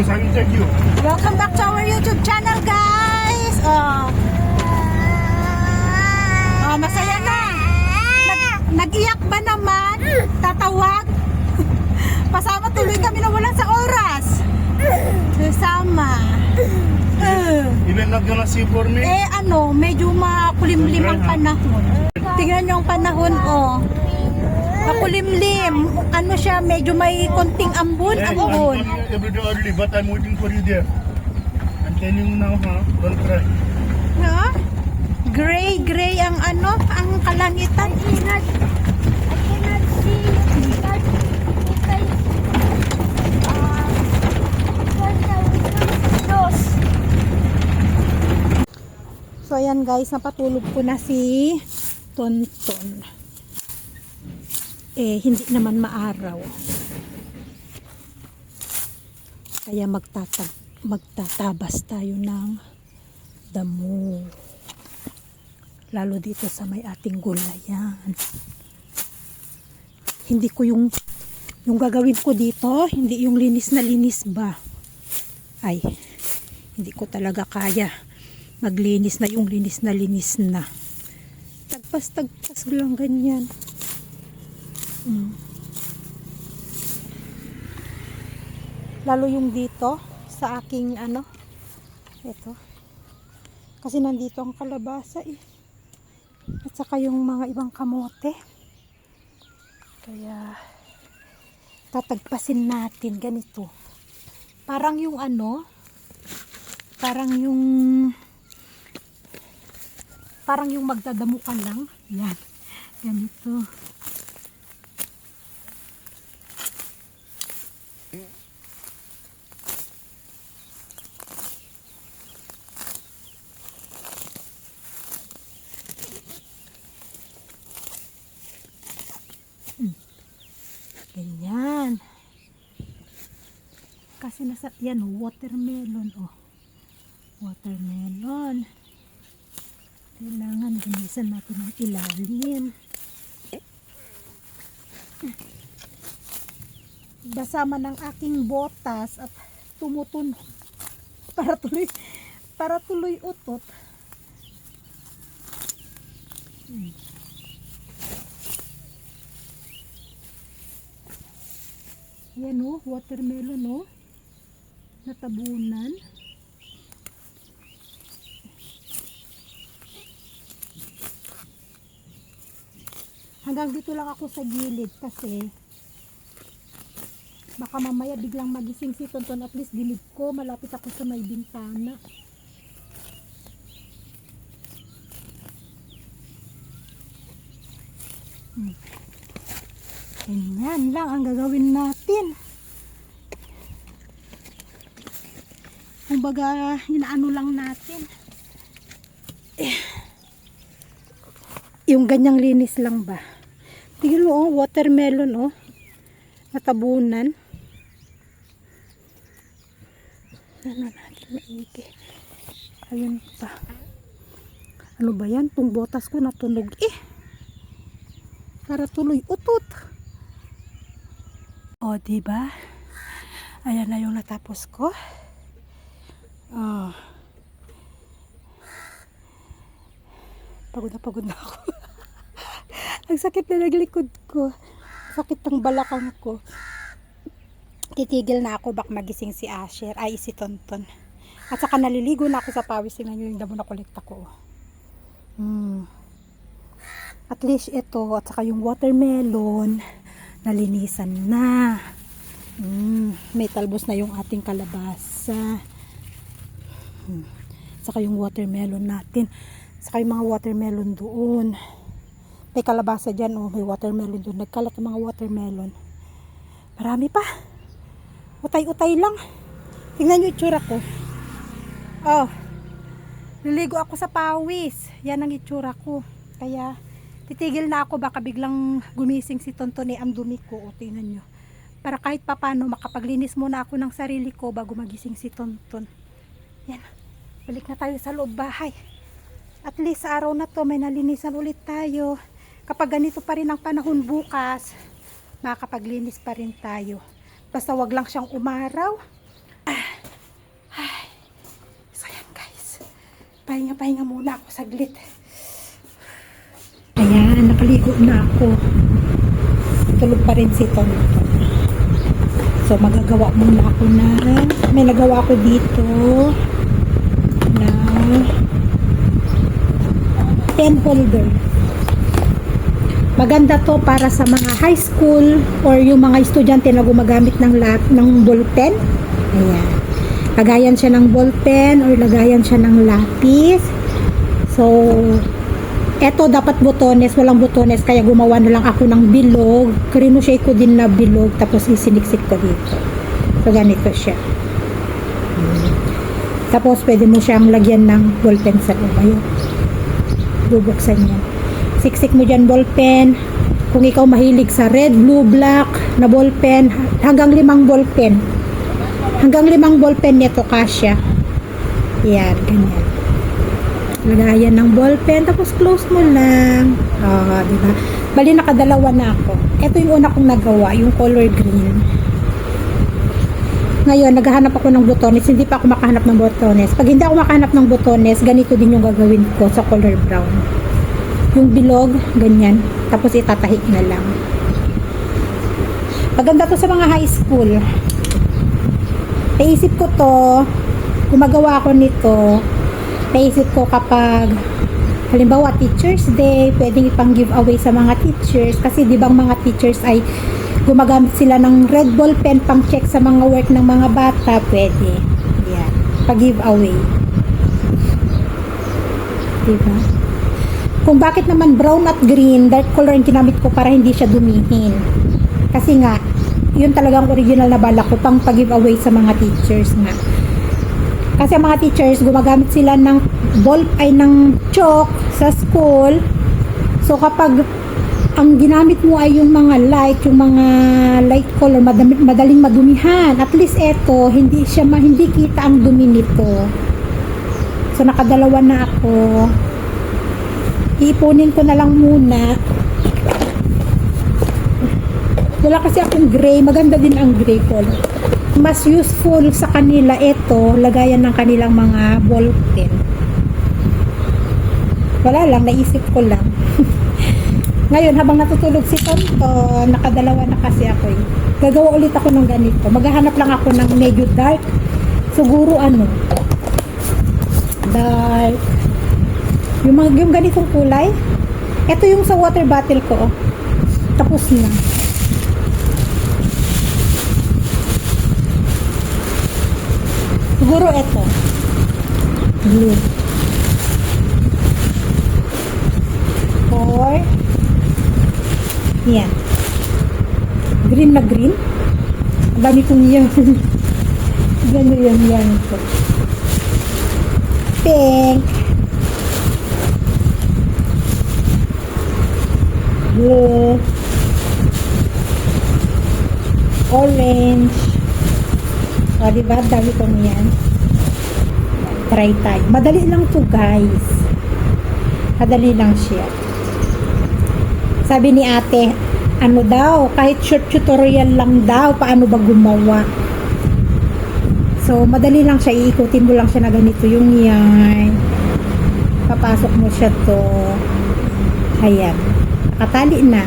because I will take you. Welcome back to our YouTube channel, guys! Oh, oh masaya na! Nag, nag-iyak ba naman? Tatawag? Pasama tuloy kami na wala sa oras. Eh, Even not gonna see for me. eh ano, medyo makulimlim ang panahon. Tingnan niyo ang panahon, oh. Makulimlim. Ano siya, medyo may konting ambon, I'm ambon. calling you every day early, but I'm waiting for you there. I'm telling you now, huh? Don't cry. Ha? Gray, gray ang ano, ang kalangitan. I cannot see because because uh because I was nose. So ayan guys, napatulog ko na si Tonton. Eh, hindi naman maaraw. Kaya magtatag, magtatabas tayo ng damo. Lalo dito sa may ating gulayan. Hindi ko yung yung gagawin ko dito, hindi yung linis na linis ba. Ay, hindi ko talaga kaya maglinis na yung linis na linis na. Tagpas-tagpas lang ganyan. Mm. Lalo yung dito sa aking ano, ito. Kasi nandito ang kalabasa eh. At saka yung mga ibang kamote. Kaya tatagpasin natin ganito. Parang yung ano, parang yung parang yung magdadamo lang. Yan. Ganito. Hmm. Ganyan. Kasi nasa, yan, watermelon, oh. Watermelon. Kailangan gunisan natin ang ilalim. Basama ng aking botas at tumutun para tuloy para tuloy utot. Hmm. Yan oh, watermelon oh. Natabunan. hanggang dito lang ako sa gilid kasi baka mamaya biglang magising si Tonton at least gilid ko malapit ako sa may bintana hmm. ganyan lang ang gagawin natin kumbaga inaano lang natin. Yung ganyang linis lang ba? Tingnan mo oh watermelon oh. Natabunan ano natin maigi? Ayun pa. Ano ba yan? Tong botas ko natunog. Eh! Para tuloy utot! Oh diba ayan na yung natapos ko oh pagod na pagod na ako. Ang sakit na naglikod ko. Sakit ng balakang ko. Titigil na ako bak magising si Asher. Ay si Tonton. At saka naliligo na ako sa pawis. Tingnan nyo yung damo na kolekta ko hmm. at least ito at saka yung watermelon nalinisan na. Hmm. may talbos na yung ating kalabasa at saka yung watermelon natin. Saka yung mga watermelon doon. May kalabasa dyan oh. May watermelon doon. Nagkalat ang mga watermelon. Marami pa. Utay-utay lang. Tingnan nyo yung itsura ko. Oh. Niligo ako sa pawis. Yan ang itsura ko. Kaya titigil na ako. Baka biglang gumising si Tonton eh ang dumi ko. O tingnan nyo. Para kahit papano makapaglinis muna ako ng sarili ko bago magising si Tonton. Yan balik na tayo sa loob bahay at least sa araw na to may nalinisan ulit tayo kapag ganito pa rin ang panahon bukas makakapaglinis pa rin tayo basta wag lang siyang umaraw So yan guys. Pahinga-pahinga muna ako saglit. Ayan, nakaligo na ako. Tulog pa rin si Tonton. So magagawa muna ako na may nagawa ako dito na pen holder. Maganda to para sa mga high school or yung mga estudyante na gumagamit ng lap ng ballpen. Ayan. Lagayan siya ng ballpen or lagayan siya ng lapis. So, eto dapat botones, walang botones, kaya gumawa na lang ako ng bilog. Krinushake ko din na bilog, tapos isiniksik ko dito. So, ganito siya. Tapos, pwede mo siyang lagyan ng ballpen sa loob. Ayun. Bubuksan niya. Siksik mo dyan ballpen. Kung ikaw mahilig sa red, blue, black na ballpen, hanggang limang ballpen. Hanggang limang ballpen nito kasya. Yan, ganyan. Lagayan ng ballpen, tapos close mo lang. Ah, di ba? Bali, nakadalawa na ako. Ito yung una kong nagawa, yung color green. Ngayon, naghahanap ako ng botones. Hindi pa ako makahanap ng botones. Pag hindi ako makahanap ng botones, ganito din yung gagawin ko sa color brown. Yung bilog, ganyan. Tapos itatahi na lang. Maganda to sa mga high school. Naisip ko to, gumagawa ako nito, naisip ko kapag halimbawa Teachers Day, pwedeng ipang giveaway sa mga teachers kasi di bang mga teachers ay gumagamit sila ng red ball pen pang check sa mga work ng mga bata, pwede. Yan. Pag-giveaway. Diba? Kung bakit naman brown at green, dark color ang ginamit ko para hindi siya dumihin. Kasi nga, yun talagang original na balak ko pang pag-giveaway sa mga teachers nga. Kasi ang mga teachers, gumagamit sila ng ball ay ng chalk sa school. So kapag ang ginamit mo ay yung mga light, yung mga light color, madami, madaling madumihan. At least eto, hindi siya ma, hindi kita ang dumi nito. So nakadalawa na ako. Iipunin ko na lang muna. Wala kasi akong gray. Maganda din ang gray color. Mas useful sa kanila ito, lagayan ng kanilang mga ball pen. Wala lang, naisip ko lang. Ngayon, habang natutulog si Tonto, nakadalawa na kasi ako eh. Gagawa ulit ako ng ganito. Maghahanap lang ako ng medyo dark. Siguro ano, dark. Yung, mga, yung ganitong kulay. Ito yung sa water bottle ko. Oh. Tapos na. Siguro ito. Blue. Four. Yan. Green na green. Dami kong yan. Gano'n yan yan ito. Pink. Blue. Orange. O, diba? Dami kong yan. Try tayo. Madali lang to guys. Madali lang siya. Sabi ni ate, ano daw, kahit short tutorial lang daw, paano ba gumawa. So, madali lang siya, iikutin mo lang siya na ganito yung yarn. Papasok mo siya to. Ayan. Nakatali na.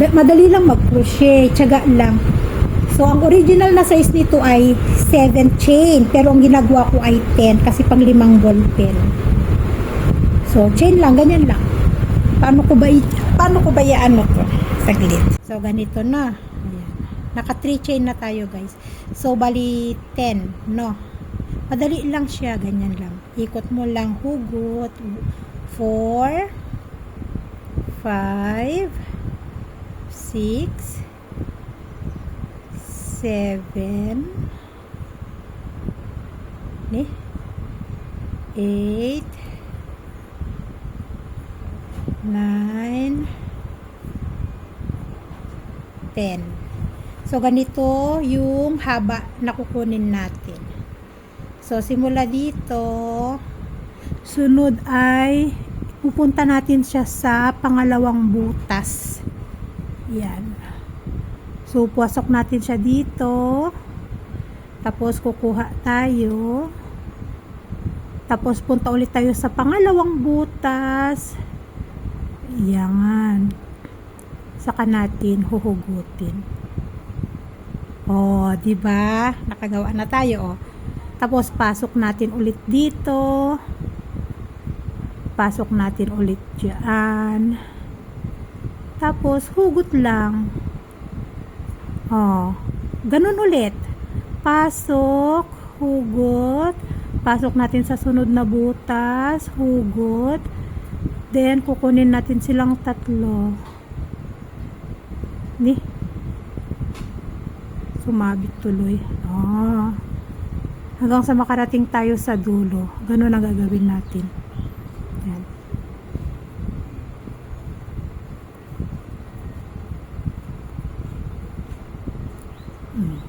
Da- Madali lang mag-crochet, tiyaga lang. So, ang original na size nito ay 7 chain, pero ang ginagawa ko ay 10 kasi pang limang ball pen. So, chain lang, ganyan lang. Paano ko ba, paano ko ba i-ano to? Saglit. So, ganito na. Ayan. Naka 3 chain na tayo, guys. So, bali 10, no? Madali lang siya, ganyan lang. Ikot mo lang, hugot. 4, 5, 6, 7, eh, 8, 9, 10. So, ganito yung haba na kukunin natin. So, simula dito, sunod ay pupunta natin siya sa pangalawang butas. Yan. So, puwasok natin siya dito. Tapos kukuha tayo. Tapos punta ulit tayo sa pangalawang butas. Yan. Saka natin huhugutin. Oh, 'di ba? Nakagawa na tayo oh. Tapos pasok natin ulit dito. Pasok natin ulit diyan. Tapos hugot lang. Oh, ganun ulit. Pasok, hugot, pasok natin sa sunod na butas, hugot, then kukunin natin silang tatlo. Ni? Sumabit tuloy. Ah. Hanggang sa makarating tayo sa dulo. Ganun ang gagawin natin. Yan. Mm.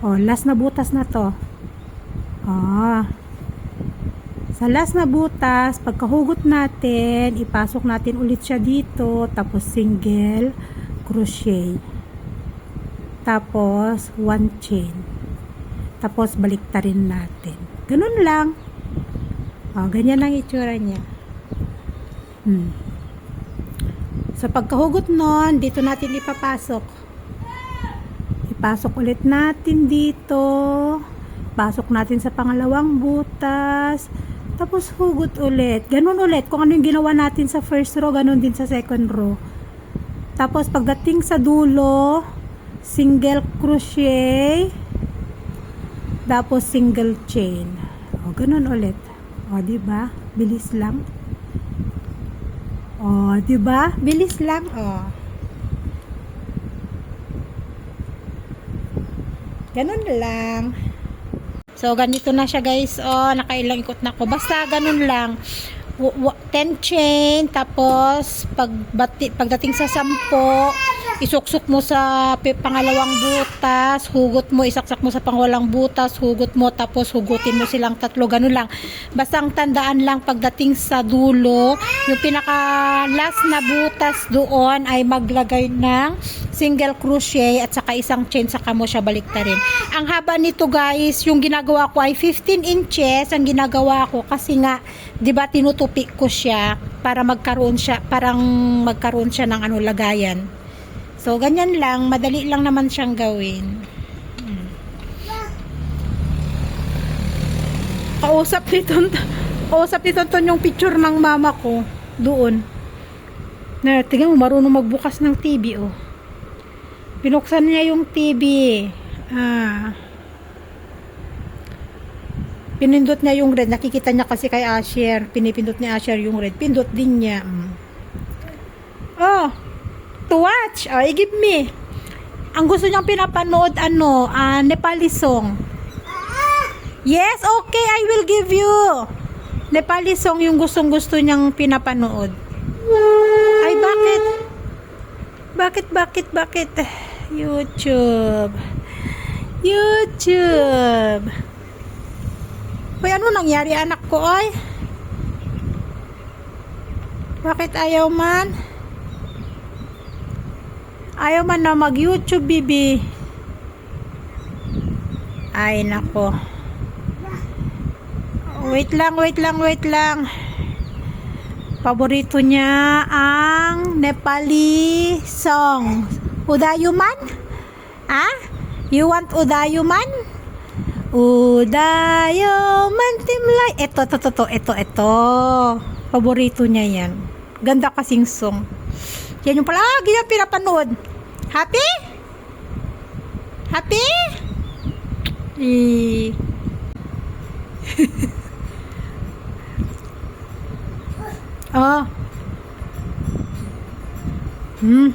Oh, last na butas na to. Ah. Sa last na butas, pagkahugot natin, ipasok natin ulit siya dito, tapos single crochet. Tapos one chain. Tapos baliktarin natin. Ganun lang. Oh, ganyan ang itsura niya. Hmm. Sa pagkahugot nun, dito natin ipapasok. Ipasok ulit natin dito. Pasok natin sa pangalawang butas. Tapos hugot ulit. Ganun ulit. Kung ano yung ginawa natin sa first row, ganun din sa second row. Tapos pagdating sa dulo, single crochet. Tapos single chain. O, ganun ulit. O, di ba? Bilis lang. O, di ba? Bilis lang. O. Ganun lang. So, ganito na siya guys. Oh, nakailang ikot na ako. Basta ganun lang. W- w- 10 chain. Tapos, pag, bati, pagdating sa 10, isuksok mo sa pangalawang butas, hugot mo, isaksak mo sa pangawalang butas, hugot mo, tapos hugutin mo silang tatlo, ganun lang. Basta ang tandaan lang pagdating sa dulo, yung pinaka last na butas doon ay maglagay ng single crochet at saka isang chain saka mo siya baliktarin. Ang haba nito guys, yung ginagawa ko ay 15 inches ang ginagawa ko kasi nga 'di ba tinutupi ko siya para magkaroon siya parang magkaroon siya ng ano lagayan. So ganyan lang, madali lang naman siyang gawin. Hmm. Kausap nito, kausap nito yung picture ng mama ko doon. Na, tingnan mo, marunong magbukas ng TV, oh. Binuksan niya yung TV. Ah. Pinindot niya yung red. Nakikita niya kasi kay Asher. Pinipindot ni Asher yung red. Pindot din niya. Mm. Oh. To watch. Oh, i-give me. Ang gusto niyang pinapanood, ano, ah, Nepali song. Yes, okay, I will give you. Nepali song yung gustong gusto niyang pinapanood. Ay, bakit? Bakit, bakit, bakit? YouTube. YouTube. Hoy, ano nangyari anak ko, ay? Bakit ayaw man? Ayaw man na mag-YouTube, bibi. Ay, nako. Wait lang, wait lang, wait lang. Paborito niya ang Nepali song. Udayuman? Ha? You want Udayuman? Udayuman timlay. Ito, ito, ito, ito, ito. Paborito niya yan. Ganda kasing song. Yan yung palagi niya pinapanood. Happy? Happy? Eh. Oh. Hmm.